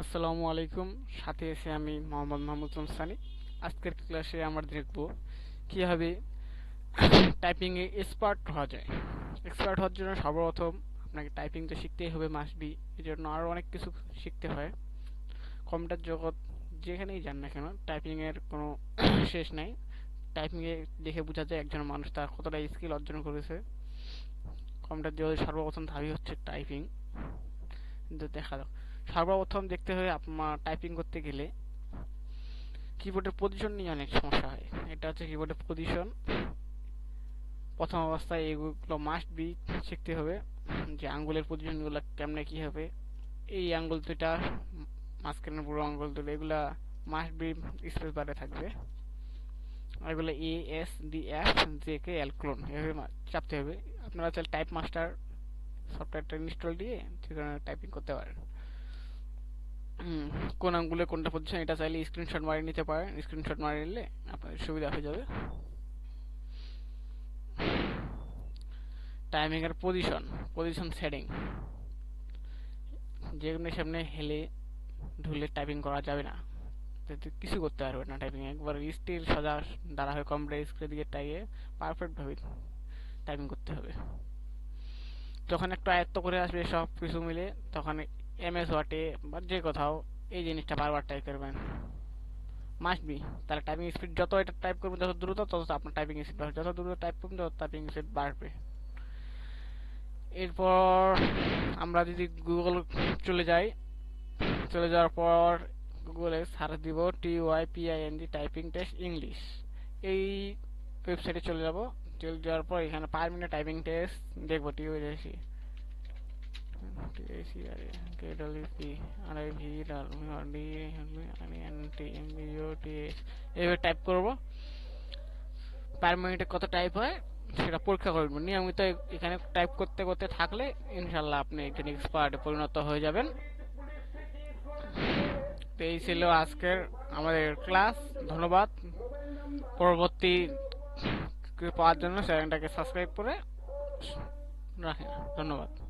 আসসালামু আলাইকুম। সাথে এসে আমি মোহাম্মদ মাহমুদ সানি আজকের ক্লাসে আমরা দেখব কীভাবে টাইপিংয়ে এক্সপার্ট হওয়া যায়। এক্সপার্ট হওয়ার জন্য সর্বপ্রথম আপনাকে টাইপিং তো শিখতেই হবে মাসবি এই জন্য আরও অনেক কিছু শিখতে হয়। কম্পিউটার জগৎ যেখানেই যান না কেন টাইপিংয়ের কোনো শেষ নাই। টাইপিংয়ে দেখে বোঝা যায় একজন মানুষ তার কতটা স্কিল অর্জন করেছে। কম্পিউটার জগতের সর্বপ্রথম ধাপই হচ্ছে টাইপিং কিন্তু দেখা যাক। সর্বপ্রথম দেখতে হবে আপনার টাইপিং করতে গেলে কিবোর্ডের পজিশন নিয়ে অনেক সমস্যা হয়। এটা হচ্ছে কিবোর্ডের পজিশন প্রথম অবস্থায় এগুলো মাস্ট বি শিখতে হবে যে আঙ্গুলের পজিশনগুলো কেমনে কি হবে। এই আঙ্গুল দুটা মাঝখানের বুড়ো আঙ্গুল দুটো, এগুলা মাস্ট বি স্পেস বারে থাকবে। এগুলো A S D F J K L colon এভাবে চাপতে হবে। আপনারা চাইলে টাইপ মাস্টার সফটওয়্যারটা ইনস্টল দিয়ে সেখানে টাইপিং করতে পারেন। কোন আঙ্গুলে কোনটা পজিশন এটা চাইলে স্ক্রিনশট মারিয়ে নিতে পারেন। স্ক্রিনশট মারিয়ে নিলে আপনাদের সুবিধা হয়ে যাবে। টাইমিং এর পজিশন পজিশন সেটিং যেগুলো সামনে হেলে ঢুলে টাইপিং করা যাবে না। কিছু করতে পারবে না টাইপিং একবার স্টিল সোজা দ্বারা হয় কম্পিউটার দিকে টাইয়ে পারফেক্টভাবে টাইপিং করতে হবে। যখন একটু আয়ত্ত করে আসবে সব কিছু মিলে, তখন এমএস ওয়াটে বা যে কোথাও এই জিনিসটা বারবার টাইপ করবেন। মাস্ট বি তাহলে টাইপিং স্পিড যত এটা টাইপ করবেন, যত দ্রুত, তত আপনার টাইপিং স্পিড বাড়বে। যত দ্রুত টাইপ করবেন, তত টাইপিং স্পিড বাড়বে। এরপর আমরা যদি গুগল চলে যাই, চলে যাওয়ার পর গুগলে সার্চ দিব T Y P I N G typing test English এই ওয়েবসাইটে চলে যাব। চলে যাওয়ার পর এখানে পার মিনিট টাইপিং টেস্ট দেখব টি ওয়াই এভাবে টাইপ করব। পার মিনিটে কত টাইপ হয়, সেটা পরীক্ষা করব নিয়মিত এখানে টাইপ করতে করতে থাকলে ইনশাল্লাহ আপনি একজন এক্সপার্টে পরিণত হয়ে যাবেন। তো এই ছিল আজকের আমাদের ক্লাস ধন্যবাদ। পরবর্তী পাওয়ার জন্য চ্যানেলটাকে সাবস্ক্রাইব করে রাখেন। ধন্যবাদ।